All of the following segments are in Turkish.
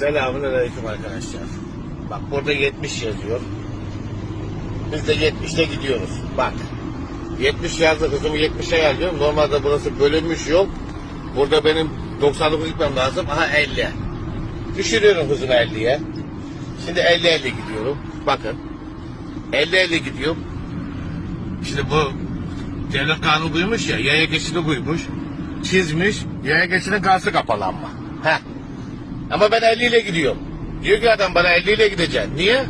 Selamun aleyküm arkadaşlar. Bak burada 70 yazıyor. Biz de 70'te gidiyoruz. Bak. 70 yazdı hızımı 70'e ayarlıyorum. Normalde burası bölünmüş yol. Burada benim 99 gitmem lazım. Aha 50. Düşürüyorum hızını 50'ye. Şimdi 50-50 gidiyorum. Bakın. 50-50 gidiyorum. Şimdi bu devlet kanunu buymuş ya. Yaya geçidi buymuş. Çizmiş. Yaya geçidin karşı kapalı ama. Heh. Ama ben 50 ile gidiyorum. Diyor ki adam bana 50 ile gideceksin. Niye?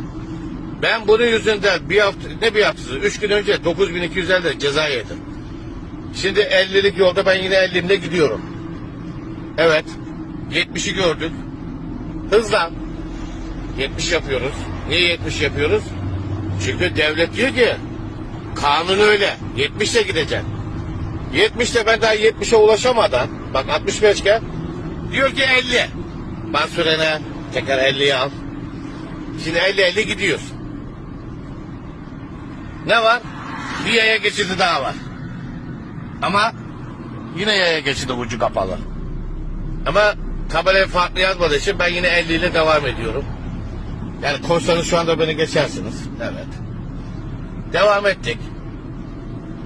Ben bunun yüzünden bir hafta, ne bir haftası? Üç gün önce 9250 lira ceza yedim. Şimdi 50'lik yolda ben yine 50 ile gidiyorum. Evet. 70'i gördük. Hızlan. 70 yapıyoruz. Niye 70 yapıyoruz? Çünkü devlet diyor ki kanun öyle. 70 ile gideceksin. 70'te ben daha 70'e ulaşamadan bak 65 iken diyor ki 50. Bas frene tekrar 50'yi al. Şimdi 50-50 gidiyoruz. Ne var? Bir yaya geçidi daha var. Ama yine yaya geçidi ucu kapalı. Ama tabelaya farklı yazmadığı için ben yine 50 ile devam ediyorum. Yani koşsanız şu anda beni geçersiniz. Evet. Devam ettik.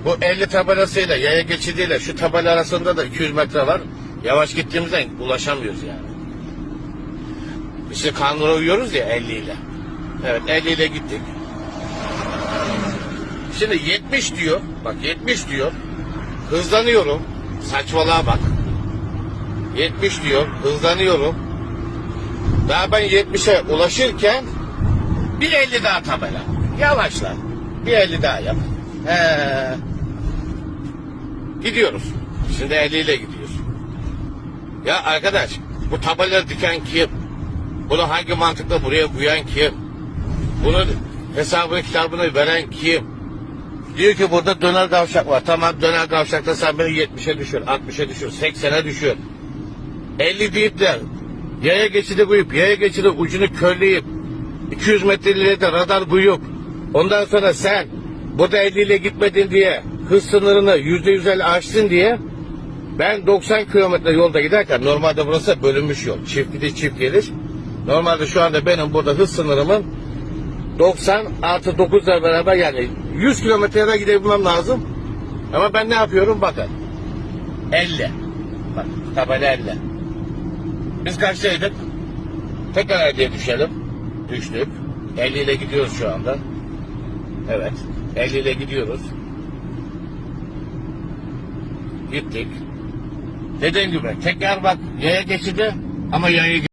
Bu 50 tabelasıyla yaya geçidiyle şu tabela arasında da 200 metre var. Yavaş gittiğimizden ulaşamıyoruz yani. İşte kanuna uyuyoruz ya 50 ile. Evet 50 ile gittik. Şimdi 70 diyor. Bak 70 diyor. Hızlanıyorum. Saçmalığa bak. 70 diyor. Hızlanıyorum. Daha ben 70'e ulaşırken bir 50 daha tabela. Yavaşla. Bir 50 daha yap. He. Gidiyoruz. Şimdi 50 ile gidiyoruz. Ya arkadaş bu tabela diken kim? Bunu hangi mantıkla buraya koyan kim? Bunun hesabını kitabını veren kim? Diyor ki burada döner kavşak var. Tamam döner kavşakta sen beni 70'e düşür, 60'a düşür, 80'e düşür. 50 deyip de yaya geçidi koyup, yaya geçidi ucunu körleyip, 200 metre ileride radar koyup, ondan sonra sen burada 50 ile gitmedin diye hız sınırını %150 aştın diye ben 90 kilometre yolda giderken normalde burası bölünmüş yol. Çift gidiş çift geliş. Normalde şu anda benim burada hız sınırımın 90 artı 9 ile beraber yani 100 kilometreye de gidebilmem lazım. Ama ben ne yapıyorum bakın. 50. Bak tabela 50. Biz kaçtaydık? Tekrar 50'ye düşelim. Düştük. 50 ile gidiyoruz şu anda. Evet. 50 ile gidiyoruz. Gittik. Dediğim gibi tekrar bak yaya geçidi ama yaya